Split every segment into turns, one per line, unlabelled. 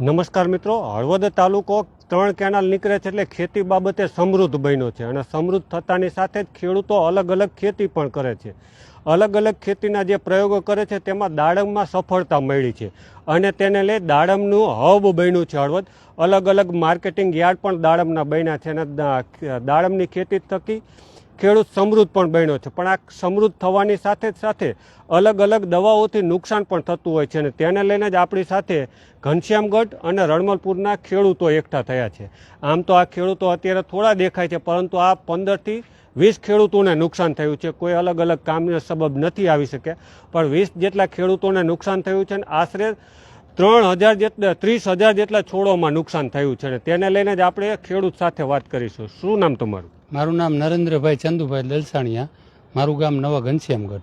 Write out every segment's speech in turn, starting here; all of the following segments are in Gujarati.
નમસ્કાર મિત્રો, હળવદ તાલુકો ત્રણ કેનાલ નીકળે છે એટલે ખેતી બાબતે સમૃદ્ધ બન્યો છે અને સમૃદ્ધ થતાની સાથે જ ખેડૂતો અલગ અલગ ખેતી પણ કરે છે. અલગ અલગ ખેતીના જે પ્રયોગો કરે છે તેમાં દાડમમાં સફળતા મળી છે અને તેને લઈ દાડમનું હબ બન્યું છે હળવદ. અલગ અલગ માર્કેટિંગ યાર્ડ પણ દાડમના બન્યા છે અને દાડમની ખેતી થકી ખેડૂત સમૃદ્ધ પણ બન્યો છે. પણ આ સમૃદ્ધ થવાની સાથે જ સાથે અલગ અલગ દવાઓથી નુકસાન પણ થતું હોય છે અને તેને લઈને જ આપણી સાથે ઘનશ્યામગઢ અને રણમલપુરના ખેડૂતો એકઠા થયા છે. આમ તો આ ખેડૂતો અત્યારે થોડા દેખાય છે, પરંતુ આ પંદરથી વીસ ખેડૂતોને નુકસાન થયું છે. કોઈ અલગ અલગ કામના સબબ નથી આવી શકે, પણ વીસ જેટલા ખેડૂતોને નુકસાન થયું છે અને આશરે ત્રણ હજાર જેટલા ત્રીસ હજાર જેટલા છોડોમાં નુકસાન થયું છે તેને લઈને જ આપણે ખેડૂત સાથે વાત કરીશું. શું નામ તમારું?
મારું નામ નરેન્દ્રભાઈ ચંદુભાઈ દલસાણિયા. મારું ગામ નવા ઘનશ્યામગઢ.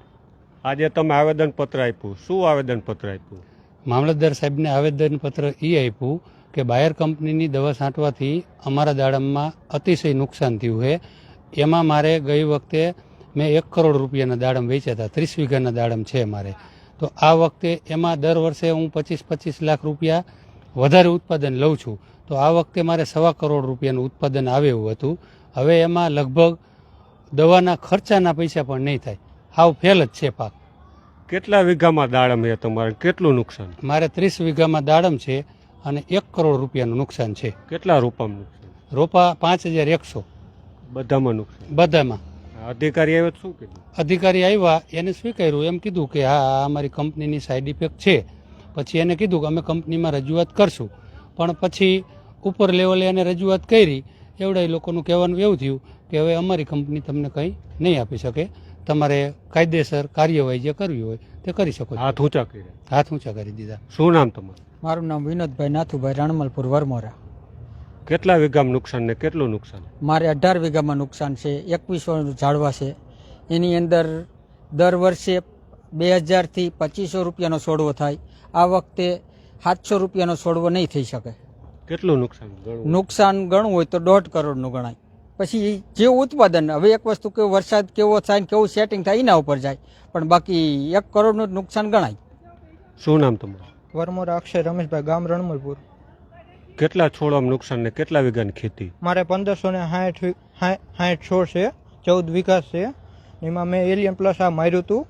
આજે તમે આવેદનપત્ર આપ્યું. શું આવેદનપત્ર આપ્યું?
મામલતદાર સાહેબને આવેદનપત્ર એ આપ્યું કે બાયર કંપનીની દવા છાંટવાથી અમારા દાડમમાં અતિશય નુકસાન થયું છે. એમાં મારે ગઈ વખતે મેં એક કરોડ રૂપિયાના દાડમ વેચ્યા હતા. ત્રીસ વીઘાના દાડમ છે મારે. તો આ વખતે એમાં દર વર્ષે હું પચીસ પચીસ લાખ રૂપિયા વધારે ઉત્પાદન લઉં છું. તો આ વખતે મારે સવા કરોડ રૂપિયાનું ઉત્પાદન આવે એવું હતું. હવે એમાં લગભગ દવાના ખર્ચાના પૈસા પણ નહીં થાય. હાવ ફેલ જ છે પાક.
કેટલા વીઘામાં દાડમ છે તમારે? કેટલું નુકસાન?
મારે ત્રીસ વીઘામાં દાડમ છે અને એક કરોડ રૂપિયાનું નુકસાન છે.
કેટલા રોપામાં
રોપા પાંચ હજાર એકસો.
બધામાં નુકસાન?
બધામાં.
અધિકારી આવ્યો શું કીધું?
અધિકારી આવ્યા એને સ્વીકાર્યું એમ કીધું કે હા આ અમારી કંપનીની સાઈડ ઇફેક્ટ છે. પછી એને કીધું કે અમે કંપનીમાં રજૂઆત કરશું. પણ પછી ઉપર લેવલે એને રજૂઆત કરી. એવડા એ લોકોનું કહેવાનું એવું થયું કે હવે અમારી કંપની તમને કંઈ નહીં આપી શકે. તમારે કાયદેસર કાર્યવાહી જે કરવી હોય તે કરી શકો
હાથ ઊંચા કરી
હાથ ઊંચા કરી દીધા.
શું નામ તમારું?
મારું નામ વિનોદભાઈ નાથુભાઈ રણમલપુર વરમોરા.
કેટલા વીઘામાં નુકસાન ને કેટલું નુકસાન?
મારે અઢાર વીઘામાં નુકસાન છે એકવીસો ઝાડવા છે. એની અંદર દર વર્ષે બે હજારથી પચીસો રૂપિયાનો છોડવો થાય. આ વખતે સાતસો રૂપિયાનો છોડવો નહીં થઈ શકે.
કેટલું નુકસાન
નુકસાન ગણવું હોય તો દોઢ કરોડનું ગણાય. પછી જે ઉત્પાદન હવે એક વસ્તુ કેવો વરસાદ કેવો થાય ને કેવું સેટિંગ થાય એના ઉપર જાય. પણ બાકી એક કરોડનું જ નુકસાન ગણાય.
શું નામ તમારું?
વરમોરા અક્ષય રમેશભાઈ ગામ રણમલપુર.
કેટલા છોડવામાં નુકસાન ને કેટલા વીઘાની ખેતી?
મારે પંદરસો ને સાઠ સાઠ છોડ છે, ચૌદ વિકાસ છે. એમાં મેં એલિયન પ્લસ આ માર્યું હતું.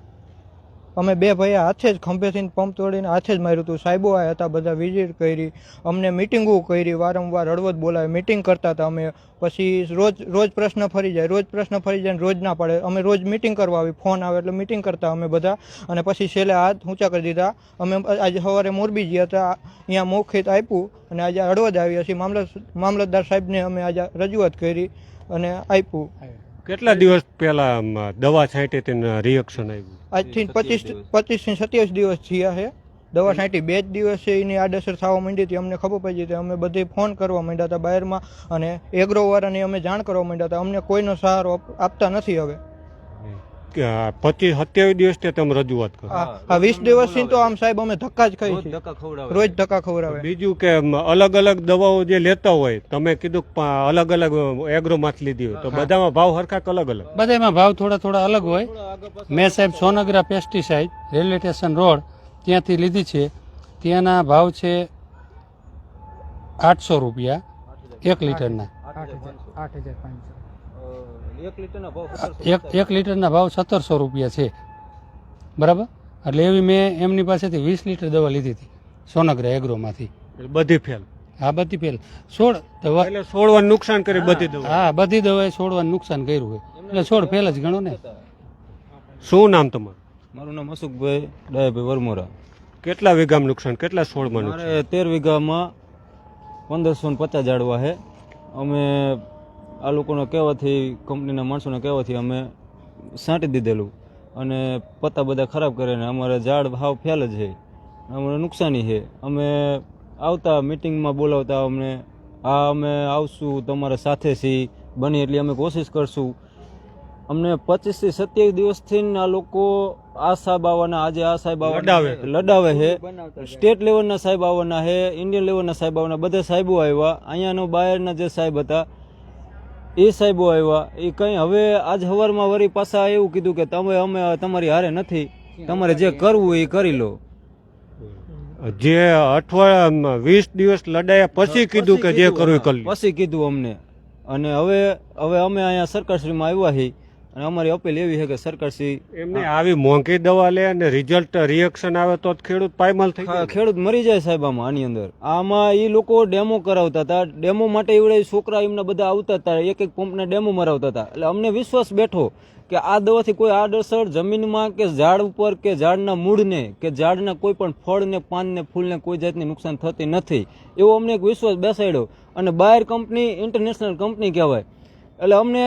અમે બે ભાઈએ હાથે જ ખંભેથી પંપ તોડીને હાથે જ માર્યું હતું. સાહેબો આવ્યા હતા, બધા વિઝિટ કરી, અમને મિટિંગો કરી, વારંવાર હળવદ બોલાવે, મિટિંગ કરતા હતા અમે. પછી રોજ રોજ પ્રશ્ન ફરી જાય, રોજ પ્રશ્ન ફરી જાય રોજ ના પડે. અમે રોજ મિટિંગ કરવા આવી, ફોન આવે એટલે મિટિંગ કરતા અમે બધા. અને પછી છેલ્લે હાથ ઊંચા કરી દીધા. અમે આજે સવારે મોરબી ગયા હતા, અહીંયા મોખિત આપ્યું અને આજે હળવદ આવ્યા છીએ મામલત, મામલતદાર સાહેબને અમે આજે રજૂઆત કરી અને આપ્યું.
કેટલા દિવસ પહેલા દવા છાંટી તેને રિએક્શન આવ્યું?
આજથી પચીસ પચીસથી સત્યાવીસ દિવસ થયા છે. દવા છાંટી બે જ દિવસે એની આડઅસર થવા માંડી હતી. અમને ખબર પડી હતી, અમે બધે ફોન કરવા માંડ્યા હતા બહારમાં અને એગ્રોવાળાને અમે જાણ કરવા માંડ્યા હતા. અમને કોઈનો સહારો આપતા નથી હવે.
પચીસ સત્યાવીસ દિવસથી તમે રજૂઆત કરો.
આ વીસ દિવસથી તો આમ સાહેબ અમે ધક્કા જ ખાઈ છીએ. રોજ ધક્કા ખવડાવે.
બીજું કે અલગ અલગ દવાઓ જે લેતા હોય તમે કીધું કે અલગ અલગ એગ્રોમાંથી લીધી હોય તો બધામાં ભાવ હરખા કે અલગ અલગ?
બધામાં ભાવ થોડા થોડા અલગ હોય. મેં સાહેબ Songara pesticide railway station road ત્યાંથી લીધી છે. ત્યાંના ભાવ છે આઠસો રૂપિયા એક લીટરના.
આઠ હજાર પાંચસો.
એક એક લીટરના ભાવ સત્તરસો રૂપિયા છે. બરાબર? એટલે એવી મેં એમની પાસેથી વીસ લીટર દવા લીધી હતી સોનગ્રા એગ્રોમાંથી.
એટલે બધી ફેલ?
હા બધી ફેલ. છોડ દવા
એટલે છોડવાનું નુકસાન કરી બધી દવા?
હા બધી દવાએ છોડવાનું નુકસાન કર્યું હોય. એટલે છોડ ફેલ જ ગણો ને.
શું નામ તમારું?
મારું નામ અશોકભાઈ દયાભાઈ વરમોરા.
કેટલા વીઘામાં નુકસાન? કેટલા છોડમાં નુકસાન?
તેર વીઘામાં પંદરસો ને પચાસ જાડવા છે. અમે આ લોકોને કહેવાથી કંપનીના માણસોને કહેવાથી અમે છાંટી દીધેલું. અને પત્તા બધા ખરાબ કરે ને અમારે ઝાડ ભાવ ફેલ જ છે. અમારે નુકસાની છે. અમે આવતા મિટિંગમાં બોલાવતા અમને આ અમે આવશું તમારા સાથે છીએ બની એટલી અમે કોશિશ કરશું. અમને પચીસથી સત્યાવીસ દિવસથી આ લોકો આ સાહેબ આવવાના આજે આ સાહેબ
લડાવે.
આવવાના લડાવે છે. સ્ટેટ લેવલના સાહેબ આવવાના છે ઇન્ડિયન લેવલના સાહેબ આવવાના. બધા સાહેબો આવ્યા. અહીંયાનો બહારના જે સાહેબ હતા એ સાહેબો આવ્યા. એ કંઈ હવે આજ સવારમાં વળી પાછા એવું કીધું કે તમે અમે તમારી હારે નથી. તમારે જે કરવું એ કરી લો.
જે અઠવાડિયા વીસ દિવસ લડાયા પછી કીધું કે જે કરવું.
પછી કીધું અમને. અને હવે હવે અમે અહીંયા સરકારશ્રીમાં આવ્યા છીએ. અને અમારી અપીલ એવી છે કે સરકારશ્રી
એમને આવી મોંઘી દવા લે અને રિઝલ્ટ રિએક્શન આવે તો ખેડૂત પાયમાલ થઈ જાય
ખેડૂત મરી જાય સાહેબ આમાં આની અંદર. આમાં એ લોકો ડેમો કરાવતા હતા. ડેમો માટે એવડે છોકરા એમના બધા આવતા હતા. એક એક પંપને ડેમો મરાવતા હતા. એટલે અમને વિશ્વાસ બેઠો કે આ દવાથી કોઈ આડઅસર જમીનમાં કે ઝાડ ઉપર કે ઝાડના મૂળને કે ઝાડના કોઈ પણ ફળને પાનને ફૂલને કોઈ જાતની નુકસાન થતી નથી. એવો અમને એક વિશ્વાસ બેસાડ્યો. અને બાયર કંપની ઇન્ટરનેશનલ કંપની કહેવાય. એટલે અમને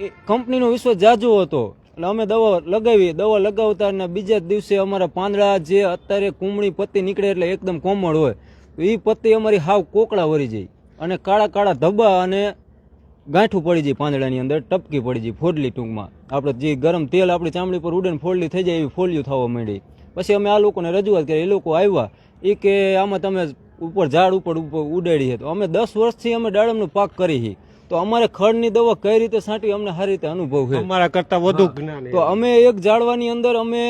એ કંપનીનો વિશ્વ જાજુ હતો. એટલે અમે દવા લગાવી, દવા લગાવતા અને બીજા દિવસે અમારા પાંદડા જે અત્યારે કુમળી પત્તી નીકળે એટલે એકદમ કોમળ હોય. તો એ પત્તી અમારી હાવ કોકળા વરી જાય. અને કાળા કાળા ધબ્બા અને ગાંઠું પડી જાય પાંદડાની અંદર, ટપકી પડી જાય ફોડલી ટૂંકમાં. આપણે જે ગરમ તેલ આપણી ચામડી પર ઉડે ફોડલી થઈ જાય એવી ફોડલીઓ થવા માંડી. પછી અમે આ લોકોને રજૂઆત કરી, એ લોકો આવ્યા. એ કે આમાં તમે ઉપર ઝાડ ઉપર ઉપર ઉડાડી છે. તો અમે દસ વર્ષથી અમે દાડમનો પાક કરી છે તો અમારે ખડની દવા કઈ રીતે છાંટવી અમને સારી રીતે અનુભવ છે.
અમારા કરતા વધુ જ્ઞાન
તો અમે એક ઝાડવાની અંદર અમે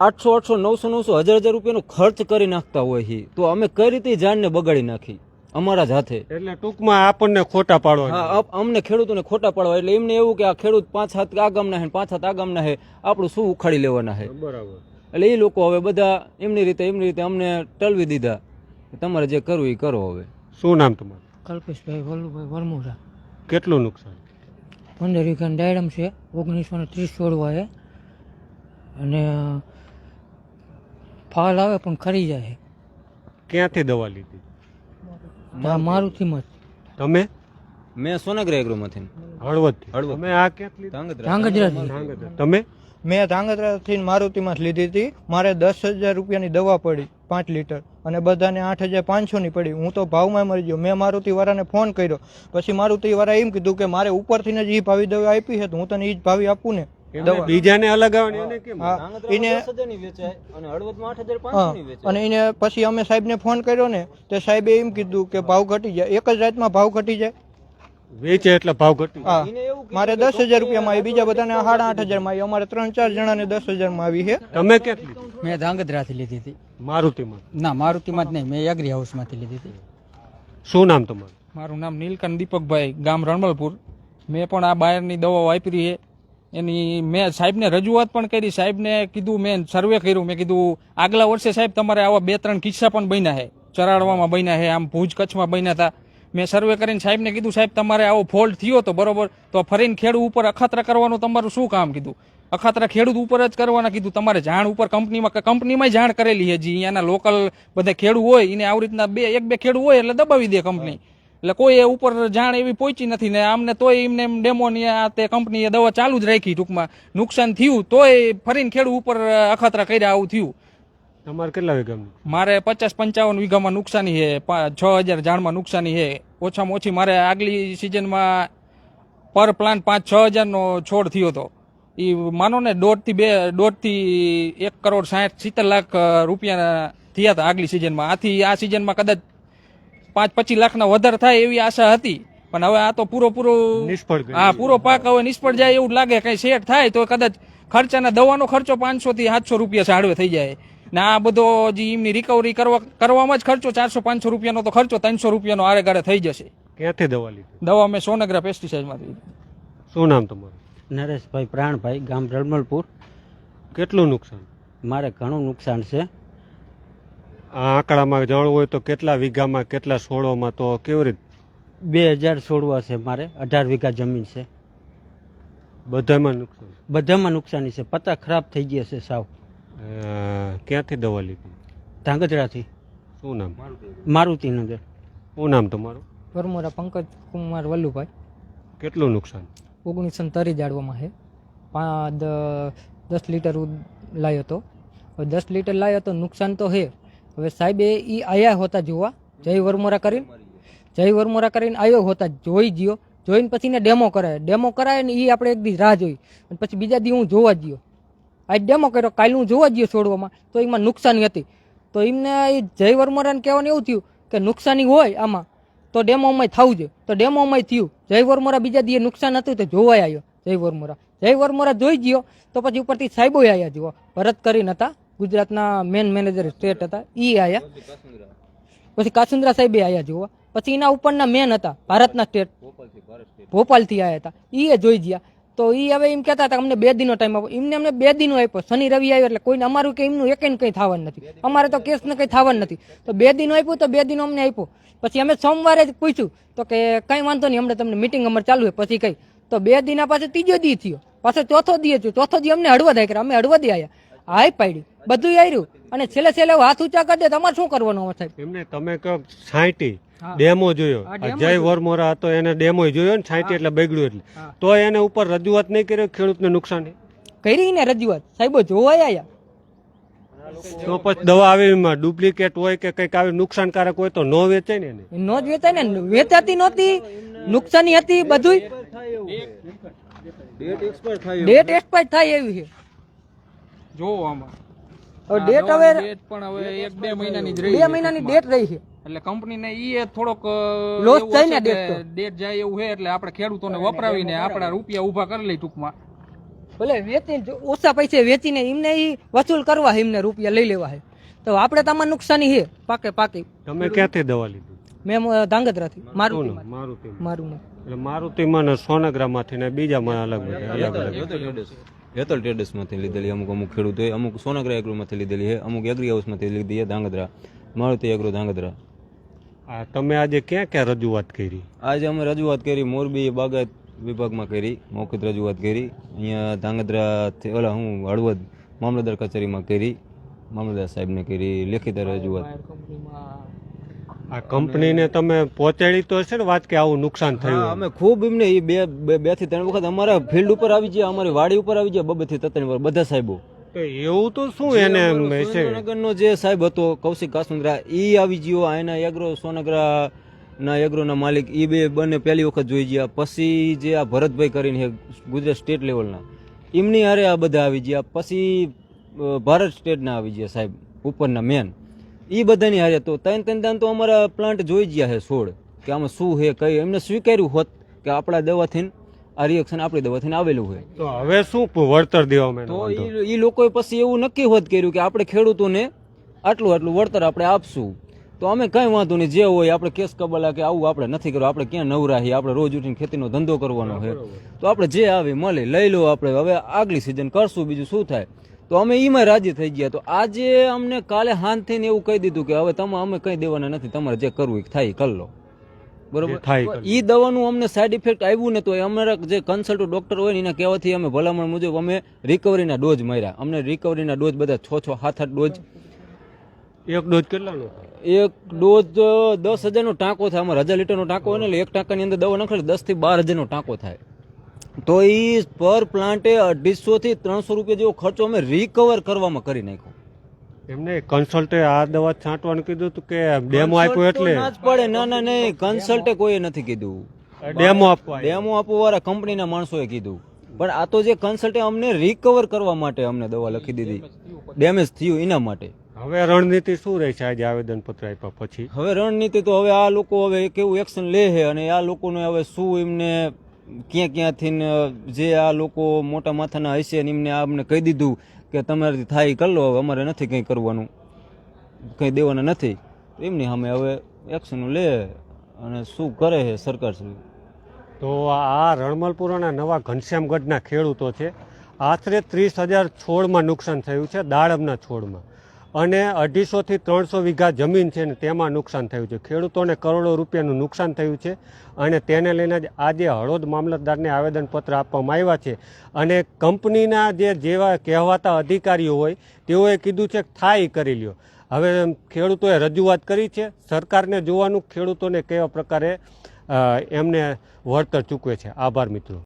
આઠસો આઠસો નવસો નવસો હજાર હજાર રૂપિયાનો ખર્ચ કરી નાખતા હોય છે. તો અમે કઈ રીતે ઝાડને બગાડી નાખી? અમારા જાતે.
એટલે ટૂંકમાં આપણને ખોટા
હા
પાડવા
અમને ખેડૂતોને ખોટા પાડવા એટલે એમને એવું કે આ ખેડૂત પાંચ હાથ આ ગામના ને પાંચ હાથ આ ગામના છે આપણું શું ઉખાડી લેવાના હે
બરાબર.
એટલે એ લોકો હવે બધા એમની રીતે એમની રીતે અમને ટલવી દીધા. તમારે જે કરવું એ કરો હવે.
શું નામ તમારું?
કલ્પેશભાઈ વલ્લુભાઈ વરમુરા
કેટલું નુકસાન?
પંદર વીઘાની ડાયરમ છે ઓગણીસો ને ત્રીસ છોડવા છે. અને ફાલ આવે પણ ખરી જાય
ક્યાંથી દવા લીધી?
મારુતિમાં
તમે?
મેં સોનગરા એગ્રોમાંથી.
હળવદ
હળવદ.
મેં આ ક્યાંથી
ધાંગધ્રા.
ધાંગધ્રાથી.
તમે?
મેં ધાંગધ્રાથી મારુતિમાં જ લીધી હતી. મારે દસ હજાર રૂપિયાની દવા પડી. પાંચ લીટર અને બધાને આઠ હજાર પાંચસોની પડી. હું તો ભાવમાં મરી ગયો. મેં મારુતિવાળાને ફોન કર્યો. પછી મારુતિવાળા એમ કીધું કે મારે ઉપરથી જ એ ભાવી દવા આપી છે તો હું તને એ જ ભાવી આપું ને.
બીજાને અલગ
અને
એને પછી અમે સાહેબને ફોન કર્યો ને તે સાહેબે એમ કીધું કે ભાવ ઘટી જાય. એક જ રાતમાં ભાવ ઘટી જાય.
વેચે એટલે ભાવ ઘટી.
હા. મારે દસ હજાર રૂપિયામાં આવી બીજા બધાને સાડા આઠ હજારમાં આવી. અમારે ત્રણ ચાર જણાને દસ હજારમાં આવી છે.
તમે ક્યાંથી લીધી?
મેં ધાંગધ્રાથી લીધી હતી.
મારુતિમાં?
ના મારુતિમાં જ નહીં. મેં એગ્રી હાઉસમાંથી લીધી હતી.
શું નામ તમારું?
મારું નામ નીલકંઠ દીપકભાઈ ગામ રણમલપુર મેં પણ આ બાયરની દવાઓ વાપરી છે. એની મેં સાહેબને રજૂઆત પણ કરી. સાહેબને કીધું મેં સર્વે કર્યું. મેં કીધું આગલા વર્ષે સાહેબ તમારે આવા બે ત્રણ કિસ્સા પણ બન્યા છે. ચરાડવામાં બન્યા છે. આમ ભુજ કચ્છમાં બન્યા હતા. મેં સર્વે કરીને સાહેબને કીધું, સાહેબ, તમારે આવો ફોલ્ટ થયો તો બરોબર, તો ફરીને ખેડૂત ઉપર અખાતરા કરવાનું તમારું શું કામ? કીધું. અખાતરા ખેડૂત ઉપર જ કરવાના કીધું. તમારે જાણ ઉપર કંપનીમાં કંપનીમાં જાણ કરેલી છે. જે, અહીંયાના લોકલ બધા ખેડૂત હોય, એને આવી રીતના બે, એક, બે ખેડૂત હોય એટલે દબાવી દે કંપની. એટલે કોઈ એ ઉપર જાણ એવી પહોંચી નથી ને આમને તોય એમને એમ ડેમો ની આ તે કંપનીએ દવા ચાલુ જ રાખી ટૂંકમાં. નુકસાન થયું, તોય ફરીને ખેડૂત ઉપર અખાતરા કર્યા આવું થયું.
તમારે કેટલા વીઘામાં?
મારે પચાસ પંચાવન વીઘામાં નુકસાની છે છ હજાર ઝાડમાં નુકસાની છે. ઓછામાં ઓછી મારે આગલી સિઝનમાં પર પ્લાન્ટ પાંચ છ હજારનો છોડ થયો હતો. એ માનો ને દોઢથી બે દોઢથી એક કરોડ સાઠ સિત્તેર લાખ રૂપિયા થયા હતા આગલી સિઝનમાં. આથી આ સિઝનમાં કદાચ પાંચ પચીસ લાખના વધારે થાય એવી આશા હતી. પણ હવે આ તો પૂરો પૂરો
નિષ્ફળ
હા પૂરો પાક હવે નિષ્ફળ જાય એવું લાગે. કઈ શેઠ થાય તો કદાચ ખર્ચાના દવાનો ખર્ચો પાંચસો થી સાતસો રૂપિયા સાડવે થઈ જાય. ને આ બધો જે એમની રિકવરી કરવા કરવામાં જ ખર્ચો ચારસો પાંચસો રૂપિયાનો તો ખર્ચો ત્રણસો રૂપિયાનો આરે ગારે થઈ જશે.
ક્યાંથી દવા લીધી?
દવા મેં સોનગરા પેસ્ટિસાઇડમાંથી
શું નામ તમારું?
નરેશભાઈ પ્રાણભાઈ ગામ રડમલપુર
કેટલું નુકસાન?
મારે ઘણું નુકસાન છે.
આ આંકડામાં જાણવું હોય તો કેટલા વીઘામાં કેટલા સોળોમાં તો કેવી રીતે?
બે હજાર છોડવા છે મારે અઢાર વીઘા જમીન છે.
બધામાં નુકસાન?
બધામાં નુકસાની છે. પત્તા ખરાબ થઈ ગયા છે સાવ.
ક્યાંથી દવા લીધી?
ધાંગધ્રાથી.
શું નામ?
મારુતિનગર.
શું નામ તમારું?
વરમોરા પંકજ કુમાર વલ્લુભાઈ.
કેટલું નુકસાન?
ઓગણીસો તરી જાળવામાં છે. પાંચ દસ લીટર લાવ્યો હતો. હવે દસ લીટર લાવ્યો તો નુકસાન તો છે. હવે સાહેબે એ આયા હોતા જોવા. જય વરમોરા કરીને. જય વરમોરા કરીને આવ્યો હોતા જોઈ ગયો જોઈને પછી ને ડેમો કરાય. ડેમો કરાય ને એ આપણે એક દી રાહ જોઈ. અને પછી બીજા દી હું જોવા જ ગયો આજ ડેમો કર્યો કાલે હું જોવા જઈએ છોડવામાં તો એમાં નુકસાની હતી. તો એમને એ જય વર્મરાને કહેવાનું એવું થયું કે નુકસાની હોય આમાં તો ડેમોમાં થવું જોઈએ તો ડેમોમાં થયું. જય વર્મોરા બીજા દીએ નુકસાન હતું તો જોવાય આવ્યો જય વર્મોરા જય વર્મોરા જોઈ ગયો તો પછી ઉપરથી સાહેબો આવ્યા જુઓ ભરત કરીને હતા ગુજરાતના મેન મેનેજર સ્ટેટ હતા એ આવ્યા પછી કાસુંદ્રા સાહેબે આવ્યા જુઓ પછી એના ઉપરના મેન હતા ભારતના સ્ટેટ ભોપાલથી આવ્યા હતા. એ જોઈ ગયા તો એ હવે એમ કહેતા હતા અમને બે દિનનો ટાઈમ આપો. એમને અમને બે દિનો આપ્યો. શનિ, રવિ આવ્યો એટલે કોઈને અમારું કે એમનું એક કંઈ થવાનું નથી. અમારે તો કેસને કંઈ થવાનું નથી. તો બે દિનો આપ્યું તો બે દિનો અમને આપ્યો. પછી અમે સોમવારે જ પૂછ્યું તો કે કંઈ વાંધો નહીં અમને તમને મિટિંગ અમારે ચાલુ હોય પછી કંઈ. તો બે દિના પાસે ત્રીજો દી થયો. પાછો ચોથો દી થયો. ચોથો દી અમને હળવદ કર્યા. અમે હળવદ આવ્યા હાય પાડી બધું આવ્યું અને છેલ્લે છેલ્લે હાથ ઊંચા કરી દે તમારે શું કરવાનું સાહેબ?
એમને તમે કહો
હા.
ડેમો જોયો. જય વરમોરા હતો એને ડેમો જોયો ને છાંટી એટલે બગડ્યું એટલે. તો એને ઉપર રજૂઆત નહીં કર્યો ખેડૂતને નુકસાન
કરી ને રજૂઆત. સાહેબો જોવા આયા.
તો પછી દવા આવી ડુપ્લિકેટ હોય કે કંઈક આવી નુકસાનકારક હોય તો ન વેચે ને
નો જ વેચાય ને. વેચાતી નહોતી નુકસાની હતી બધું
ડેટ એક્સપાયર થાય
ડેટ એવી છે.
જો આમાં.
હવે ડેટ હવે
પણ હવે એક બે મહિનાની જ રહી
બે મહિનાની ડેટ રહી છે.
એટલે કંપનીને ઈ થોડોક લોસ
થાય ને ડેટ
ડેટ જાય એવું છે એટલે આપણે ખેડૂતોને વપરાવીને આપણા રૂપિયા ઊભા કરી લઈ ટૂંકમાં.
ભલે વેચીને ઓછા પૈસે વેચીને એમને ઈ વસૂલ કરવા એમને રૂપિયા લઈ લેવા છે તો આપણે તમારે નુકસાની છે પાકે પાકી.
તમે ક્યાંથી દવા લીધી?
મેં ધાંગધ્રાથી. મારું મારું? મારું.
એટલે મારુતિમાં ને સોનગ્રામમાંથી ને બીજામાં અલગ અલગ અલગ.
હેતલ ટ્રેડર્સમાંથી લીધેલી અમુક અમુક ખેડૂતોએ અમુક સોનગ્રા એગ્રોમાંથી લીધેલી છે અમુક એગ્રી હાઉસમાંથી લીધી છે ધાંગધ્રા. મારુતિ એગ્રો ધાંગધ્રા.
આ તમે આજે ક્યાં ક્યાં રજૂઆત કરી?
આજે અમે રજૂઆત કરી મોરબી બાગાયત વિભાગમાં કરી મૌખિત રજૂઆત કરી. અહીંયા ધાંગધ્રા ઓલા હું હળવદ મામલતદાર કચેરીમાં કરી મામલતદાર સાહેબને કરી લેખિત રજૂઆત.
આ કંપનીને તમે પહોંચાડી તો હશે ને વાત કે આવું નુકસાન થયું
અમે ખૂબ એમને એ બે બેથી ત્રણ વખત અમારા ફિલ્ડ ઉપર આવી ગયા અમારી વાડી ઉપર આવી ગયા બબે થી ત્રણ વખત બધા સાહેબો.
એવું તો શું એને
સુરેન્દ્રનગરનો જે સાહેબ હતો કૌશિક કાસુંદ્રા એ આવી ગયો. એના એગ્રો સોનગરા ના એગ્રોના માલિક એ બે બંને પહેલી વખત જોઈ ગયા. પછી જે આ ભરતભાઈ કરીને ગુજરાત સ્ટેટ લેવલના એમની હારે આ બધા આવી ગયા. પછી ભારત સ્ટેટના આવી ગયા સાહેબ ઉપરના મેન. એ બધાની હારે તો ત્રણ ત્રણ દાન તો અમારા પ્લાન્ટ જોઈ ગયા છે છોડ કે આમાં શું છે કઈ એમને સ્વીકાર્યું હોત કે આપણા દવાથી આ રિએક્શન આપણી દવાથી આવેલું હોય.
તો હવે શું વળતર દેવા
તો? એ લોકોએ પછી એવું નક્કી હોત કર્યું કે આપણે ખેડૂતોને આટલું આટલું વળતર આપણે આપશું. તો અમે કઈ વાંધો નહીં જે હોય આપણે કેસ કબલા કે આવું આપણે નથી કરવું આપણે ક્યાં નવરાહી? આપણે રોજ ઉઠીને ખેતીનો ધંધો કરવાનો છે તો આપણે જે આવે મળે લઈ લો આપણે. હવે આગલી સિઝન કરશું બીજું શું થાય? તો અમે એમાં રાજી થઈ ગયા. તો આજે અમને કાલે હાન થઈને એવું કહી દીધું કે હવે તમે અમે કઈ દેવાના નથી. તમારે જે કરવું એ થાય કરી લો. બરોબર?
થાય.
ઈ દવાનું અમને સાઈડ ઇફેક્ટ આવ્યું ને તો એ અમારા જે કન્સલ્ટ ડોક્ટર હોય ને એના કહેવાથી અમે ભલામણ મુજબ અમે રિકવરીના ડોઝ માર્યા. અમને રિકવરીના ડોઝ બધા છ છ સાત આઠ ડોઝ
એક ડોઝ કેટલાનો?
એક ડોઝ દસ હજારનો ટાંકો થાય. અમારે હજાર લીટરનો ટાંકો હોય ને એટલે એક ટાંકાની અંદર દવા નાખે દસથી બાર હજારનો ટાંકો થાય. તો એ પર પ્લાન્ટે અઢીસો થી ત્રણસો રૂપિયા જેવો ખર્ચો અમે રિકવર કરવામાં કરી નાખ્યો.
એમને કન્સલ્ટે આ દવા છાંટવાનું કીધું હતું કે ડેમો આપ્યો એટલે?
ના જ પડે. ના ના નહીં કન્સલ્ટે કોઈએ નથી કીધું.
ડેમો આપવા
ડેમો આપવા વાળા કંપનીના માણસોએ કીધું. પણ આ તો જે કન્સલ્ટે અમને રિકવર કરવા માટે અમને દવા લખી દીધી. ડેમેજ થયું એના માટે.
હવે રણનીતિ શું રહી છે આજે આવેદન પત્ર આપ્યા પછી?
હવે રણનીતિ તો હવે આ લોકો હવે કેવું એક્શન લે છે અને આ લોકોને હવે શું એમને ક્યાં ક્યાંથી જે આ લોકો મોટા માથાના હશે એમને અમને કહી દીધું. કે તમારાથી થાય કર લો, હવે અમારે નથી કંઈ કરવાનું. કંઈ દેવાના નથી. એમની સામે હવે એક્શન લે અને શું કરે છે સરકાર શ્રી.
તો આ રણમલપુરાના નવા ઘનશ્યામગઢના ખેડૂતો છે. આશરે ત્રીસ હજાર છોડમાં નુકસાન થયું છે, દાડમના છોડમાં. અને અઢીસોથી ત્રણસો વીઘા જમીન છે ને તેમાં નુકસાન થયું છે. ખેડૂતોને કરોડો રૂપિયાનું નુકસાન થયું છે અને તેને લઈને જ આજે હળોદ મામલતદારને આવેદનપત્ર આપવામાં આવ્યા છે. અને કંપનીના જે જેવા કહેવાતા અધિકારીઓ હોય, તેઓએ કીધું છે થાય કરી લ્યો. હવે ખેડૂતોએ રજૂઆત કરી છે. સરકારને જોવાનું, ખેડૂતોને કેવા પ્રકારે એમને વળતર ચૂકવે છે. આભાર મિત્રો.